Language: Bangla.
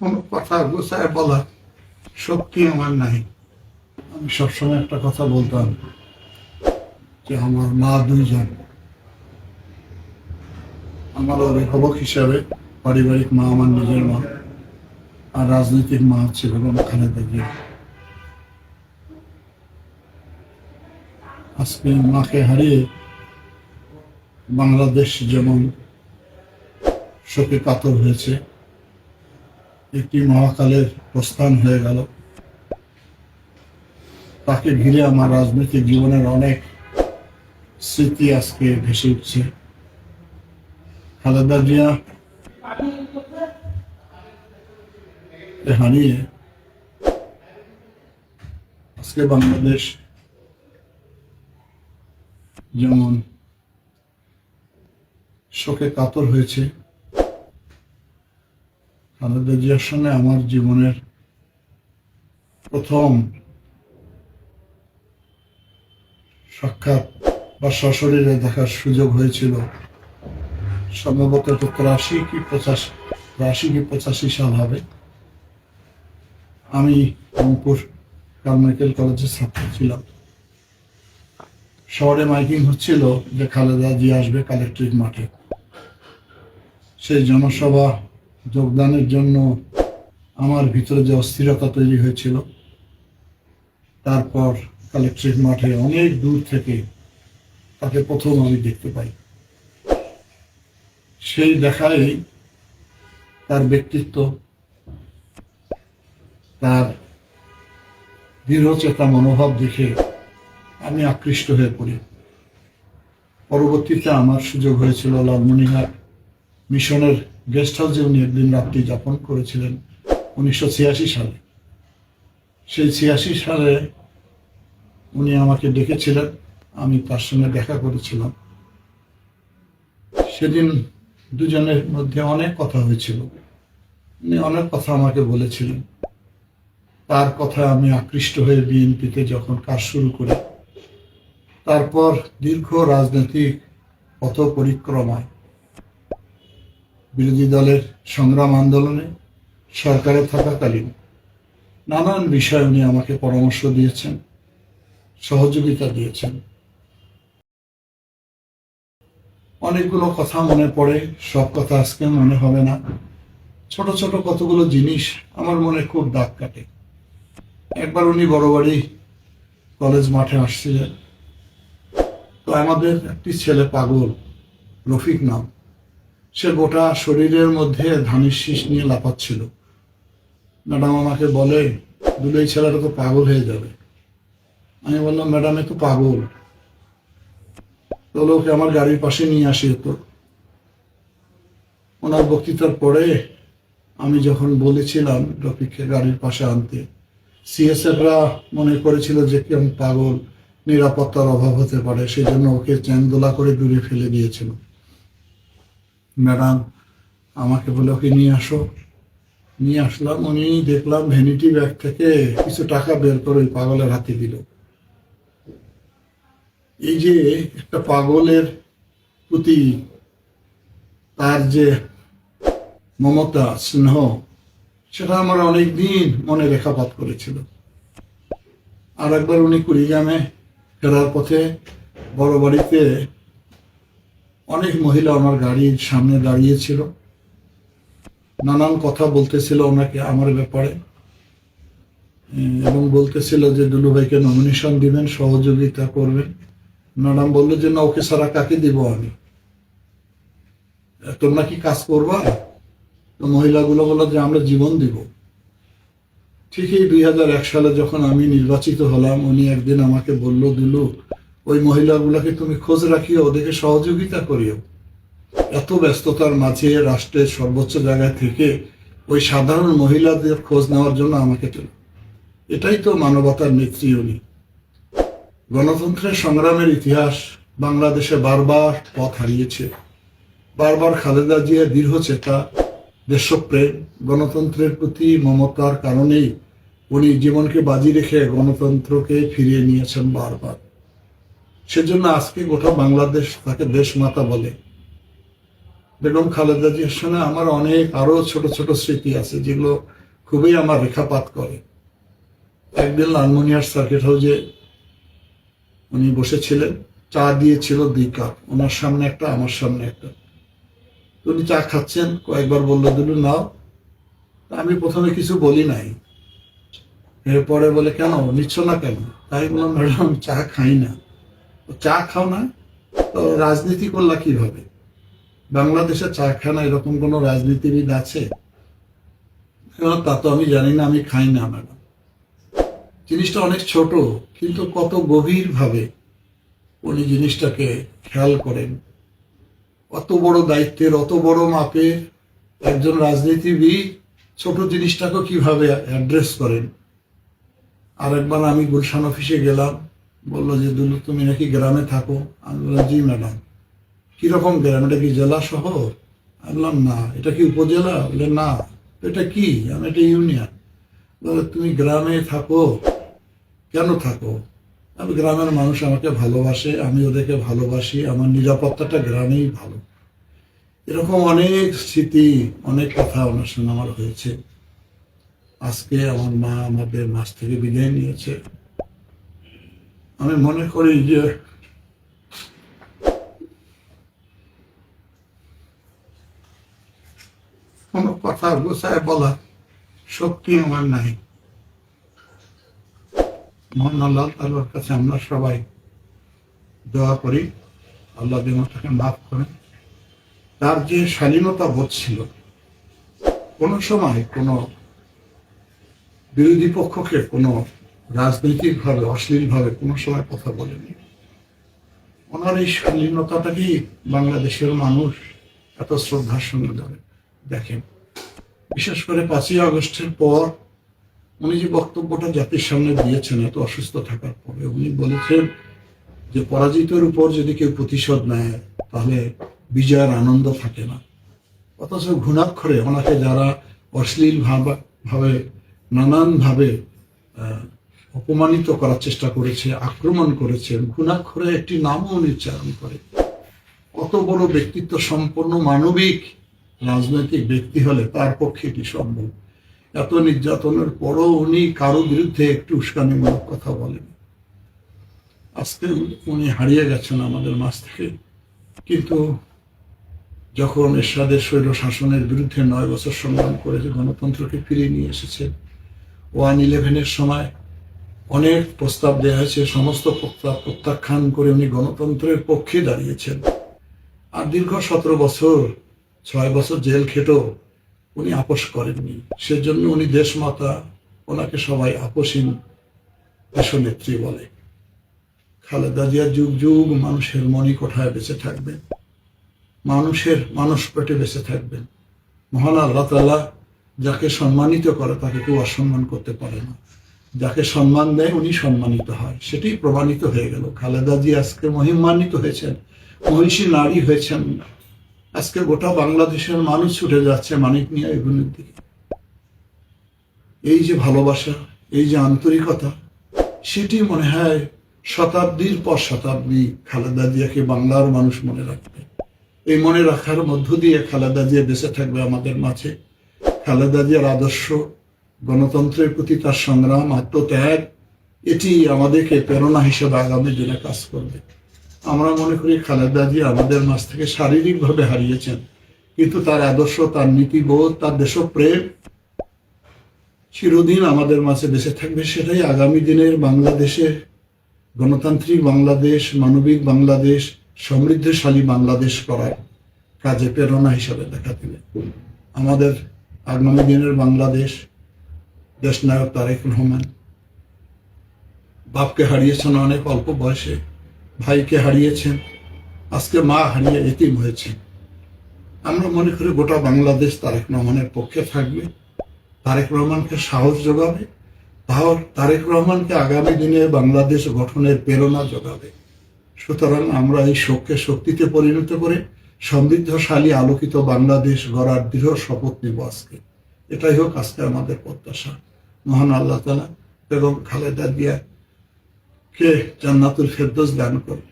কোনো কথা গোছায় বলার শক্তি আমার নাই। আমি সবসময় একটা কথা বলতাম যে আমার মা দুইজন। আমার অভিভাবক হিসাবে পারিবারিক মা আমার নিজের মা, আর রাজনৈতিক মা হচ্ছে বেগম খালেদা জিয়া। আজকে মাকে হারিয়ে বাংলাদেশ যেমন শোকে কাতর হয়েছে একটি মহাকালের প্রস্থান হয়ে গেল। তাকে ঘিরে আমার রাজনৈতিক জীবনের অনেক স্মৃতি আজকে ভেসে উঠছে। খালেদা জিয়া হারিয়ে আজকে বাংলাদেশ যেমন শোকে কাতর হয়েছে খালেদা জিয়ার সঙ্গে আমার জীবনের প্রথম সাক্ষাৎ বা সশরীরে দেখার সুযোগ হয়েছিল। সম্ভবত তিরাশি কি পঁচাশি তিরাশি কি পঁচাশি সাল হবে। আমি রংপুর কারমাইকেল কলেজের ছাত্র ছিলাম। শহরে মাইকিং হচ্ছিল যে খালেদা জিয়া আসবে কালেক্ট্রিক মাঠে। সেই জনসভা যোগদানের জন্য আমার ভিতরে যে অস্থিরতা তৈরি হয়েছিল, তারপর কালেক্ট্রিক মাঠে অনেক দূর থেকে তাকে প্রথম আমি দেখতে পাই। সেই দেখায় তার ব্যক্তিত্ব, তার দৃঢ়চেতা মনোভাব দেখে আমি আকৃষ্ট হয়ে পড়ি। পরবর্তীতে আমার সুযোগ হয়েছিল লালমনিহাট মিশনের গেস্ট হাউসে উনি একদিন রাত্রি যাপন করেছিলেন, উনিশশো ছিয়াশি সালে। সেই ছিয়াশি সালে উনি আমাকে ডেকেছিলেন, আমি তার সঙ্গে দেখা করেছিলাম। সেদিন দুজনের মধ্যে অনেক কথা হয়েছিল। উনি অনেক কথা আমাকে বলেছিলেন। তার কথা আমি আকৃষ্ট হয়ে বিএনপিতে যখন কাজ শুরু করি, তারপর দীর্ঘ রাজনৈতিক পথ পরিক্রমায় বিরোধী দলের সংগ্রাম আন্দোলনে সরকারে থাকাকালীন নানান বিষয় উনি আমাকে পরামর্শ দিয়েছেন, সহযোগিতা দিয়েছেন। অনেকগুলো কথা মনে পড়ে, সব কথা আজকে মনে হবে না। ছোট ছোট কতগুলো জিনিস আমার মনে খুব দাগ কাটে। একবার উনি বড় বাড়ি কলেজ মাঠে আসছিলেন। তো আমাদের একটি ছেলে পাগল, রফিক নাম। সে গোটা শরীরের মধ্যে ধানের শীষ নিয়ে লাফাচ্ছিল। ম্যাডাম আমাকে বলে দুলেই ছেলেটা তো পাগল হয়ে যাবে। আমি বললাম, ম্যাডাম, এ তো পাগল। তো ওকে আমার গাড়ির পাশে নিয়ে আসি তো। ওনার বক্তৃতার পরে আমি যখন বলেছিলাম রফিককে গাড়ির পাশে আনতে, সিএসএফরা মনে করেছিল যে কি আমি পাগল, নিরাপত্তার অভাব হতে পারে সেই জন্য ওকে চ্যাংদোলা করে দূরে ফেলে দিয়েছিল। ম্যাডাম, আমাকে বলে ওকে নিয়ে আসো। নিয়ে আসলাম, উনি দেখলাম ভ্যানিটি ব্যাগ থেকে কিছু টাকা বের করে ওই পাগলের হাতে দিল। এই যে একটা পাগলের প্রতি তার যে মমতা, স্নেহ, সেটা আমার অনেক দিন মনে রেখাপাত করেছিল। আর একবার উনি কুড়িগ্রামে ফেরার পথে বড় বাড়িতে অনেক মহিলা ওনার গাড়ির সামনে দাঁড়িয়েছিল। নানান কথা বলতেছিল ওনাকে আমার ব্যাপারে। এবং বলতেছিল যে দুলু ভাইকে নমিনেশন দিবেন, সহযোগিতা করবেন। ম্যাডাম বলল যে, না, ওকে সারা কাকে দিব আমি? তোমরা কি কাজ করবা? তো মহিলাগুলো বলল যে, আমরা জীবন দিব। ঠিকই দুই হাজার এক সালে যখন আমি নির্বাচিত হলাম, উনি একদিন আমাকে বলল, দিলু ওই মহিলাগুলোকে তুমি খোঁজ রাখিও, ওদেরকে সহযোগিতা করিও। এত ব্যস্ততার মাঝে রাষ্ট্রের সর্বোচ্চ জায়গায় থেকে ওই সাধারণ মহিলাদের খোঁজ নেওয়ার জন্য আমাকে চল এটাই তো মানবতার নেত্রী উনি। গণতন্ত্রের সংগ্রামের ইতিহাস বাংলাদেশে বারবার পথ হারিয়েছে। বারবার খালেদা জিয়া দৃঢ় চেতা, দেশপ্রেম, গণতন্ত্রের প্রতি মমতার কারণেই উনি জীবনকে বাজি রেখে গণতন্ত্রকে ফিরিয়ে নিয়েছেন বারবার। সেজন্য আজকে গোটা বাংলাদেশ তাকে দেশমাতা বলে। বেগম খালেদা জিয়ার সঙ্গে আমার অনেক আরও ছোট ছোট স্মৃতি আছে, যেগুলো খুবই আমার রেখাপাত করে। একদিন লালমনিয়ার সার্কিট হাউসে উনি বসেছিলেন, চা দিয়েছিল দুই কাপ, ওনার সামনে একটা, আমার সামনে একটা। উনি চা খাচ্ছেন, কয়েকবার বলল, দিলু, নাও। আমি প্রথমে কিছু বলি নাই। এরপরে বলে, কেন? নিচ্ছ না কেন? তাই বললাম, ম্যাডাম চা খাই না। চা খাও না তো রাজনীতি করলা কীভাবে? বাংলাদেশে চা খায় না এরকম কোন রাজনীতিবিদ আছে? তা তো আমি জানি না আমি খাই না ম্যাডাম। জিনিসটা অনেক ছোট কিন্তু কত গভীর ভাবে উনি জিনিসটাকে খেয়াল করেন। অত বড় দায়িত্বের অত বড় মাপের একজন রাজনীতিবিদ ছোট জিনিসটাকে কীভাবে অ্যাড্রেস করেন? আরেকবার আমি গুলশান অফিসে গেলাম বলল যে, দুলু, তুমি নাকি গ্রামে থাকো? আমি বললাম, জি, ম্যাডাম। কীরকম গ্রাম? এটা কি জেলা শহর? আমি বললাম, না, এটা কি উপজেলা? বলে না। এটা কি? আমি, এটা ইউনিয়ন। বলে তুমি গ্রামে থাকো? কেন থাকো? আমি গ্রামের মানুষ, আমাকে ভালোবাসে, আমি ওদেরকে ভালোবাসি, আমার নিরাপত্তাটা গ্রামেই ভালো। এরকম অনেক স্মৃতি, অনেক কথা ওনার সঙ্গে আমার হয়েছে। আজকে আমার মা আমাদের মাছ থেকে বিদায় নিয়েছে। আমি মনে করি যে কোনো কথা গোছায় বলা শক্তি আমার নাই। মহান আল্লাহ কাছে আমরা সবাই দোয়া করি, আল্লাহ যেন তাকে মাফ করেন। তার যে স্বাধীনতা বোধ ছিল, কোনো সময় কোনো বিরোধী পক্ষকে কোনো রাজনৈতিকভাবে, অশ্লীলভাবে কোনো সময় কথা বলেনি। ওনার এই শালীনতাটাকেই বাংলাদেশের মানুষ এত শ্রদ্ধার সঙ্গে ধরে, দেখেন। বিশেষ করে পাঁচই আগস্টের পর উনি যে বক্তব্যটা জাতির সামনে দিয়েছেন, এত অসুস্থ থাকার পরে, উনি বলেছেন যে পরাজিতের উপর যদি কেউ প্রতিশোধ নেয়, তাহলে বিজয়ের আনন্দ থাকে না। অথচ ঘুণাক্ষরে ওনাকে যারা অশ্লীল ভাব- ভাবে নানানভাবে অপমানিত করার চেষ্টা করেছে, আক্রমণ করেছে ঘুণাক্ষরে একটি নামও উচ্চারণ করে। কত বড় ব্যক্তিত্ব সম্পন্ন মানবিক রাজনৈতিক ব্যক্তি হলে তার পক্ষে এটি সম্ভব। এত নির্যাতনের পরও উনি কারও বিরুদ্ধে একটু উস্কানিমূলক কথা বলেন। আজকে উনি হারিয়ে গেছেন আমাদের মাঝ থেকে। কিন্তু যখন এরশাদের স্বৈর শাসনের বিরুদ্ধে নয় বছর সংগ্রাম করে যে গণতন্ত্রকে ফিরিয়ে নিয়ে এসেছেন ওয়ান ইলেভেনের সময় অনেক প্রস্তাব দেওয়া হয়েছে, সমস্ত প্রস্তাব প্রত্যাখ্যান করে উনি গণতন্ত্রের পক্ষে দাঁড়িয়েছেন। আর দীর্ঘ সতেরো বছর, ছয় বছর জেল খেটেও উনি আপোষ করেননি। সেজন্য উনি দেশমাতা, ওনাকে সবাই আপোষহীন দেশনেত্রী বলে। খালেদা জিয়া যুগ যুগ মানুষের মনি কোঠায় বেঁচে থাকবেন। মানুষের মানুষ পেটে বেঁচে থাকবেন। মহান আল্লাহ তালা যাকে সম্মানিত করে, তাকে কেউ অসম্মান করতে পারে না। যাকে সম্মান দেয় উনি সম্মানিত হয়। সেটাই প্রমাণিত হয়ে গেল। খালেদা জি আজকে মহিমান্বিত হয়েছেন, মহিষী নারী হয়েছেন। আজকে গোটা বাংলাদেশের মানুষ ছুটে যাচ্ছে মানিক নিয়ে এগুলোর দিকে এই যে ভালোবাসা, এই যে আন্তরিকতা, সেটি মনে হয় শতাব্দীর পর শতাব্দী খালেদা জিয়াকে বাংলার মানুষ মনে রাখবে। এই মনে রাখার মধ্য দিয়ে খালেদা জিয়া বেঁচে থাকবে আমাদের মাঝে। খালেদা জিয়ার আদর্শ গণতন্ত্রের প্রতি তার সংগ্রাম, আত্মত্যাগ, এটি আমাদেরকে প্রেরণা হিসেবে আগামী দিনে কাজ করবে। আমরা মনে করি খালেদা জিয়া আমাদের মাঝ থেকে শারীরিকভাবে হারিয়েছেন, কিন্তু তার আদর্শ, তার নীতিবোধ, তার দেশপ্রেম চিরদিন আমাদের মাঝে বেঁচে থাকবে সেটাই আগামী দিনের বাংলাদেশে, গণতান্ত্রিক বাংলাদেশ, মানবিক বাংলাদেশ, সমৃদ্ধশালী বাংলাদেশ করার কাজে প্রেরণা হিসাবে দেখা দিবে। আমাদের আগামী দিনের বাংলাদেশ দেশনায়ক তারেক রহমান বাপকে হারিয়েছেন অনেক অল্প বয়সে, ভাইকে হারিয়েছেন, আজকে মা হারিয়ে এতিম হয়েছে। আমরা মনে করি গোটা বাংলাদেশ তারেক রহমানের পক্ষে থাকবে। তারেক রহমানকে সাহস যোগাবে তারেক রহমানকে আগামী দিনে বাংলাদেশ গঠনের প্রেরণা যোগাবে। সুতরাং আমরা এই শোককে শক্তিতে পরিণত করে সমৃদ্ধশালী আলোকিত বাংলাদেশ গড়ার দৃঢ় শপথ নিব আজকে। এটাই হোক আজকে আমাদের প্রত্যাশা। মহান আল্লাহ তালা এবং খালেদা দিয়া কে জান্নাতুল ফেরদোস দান করুন।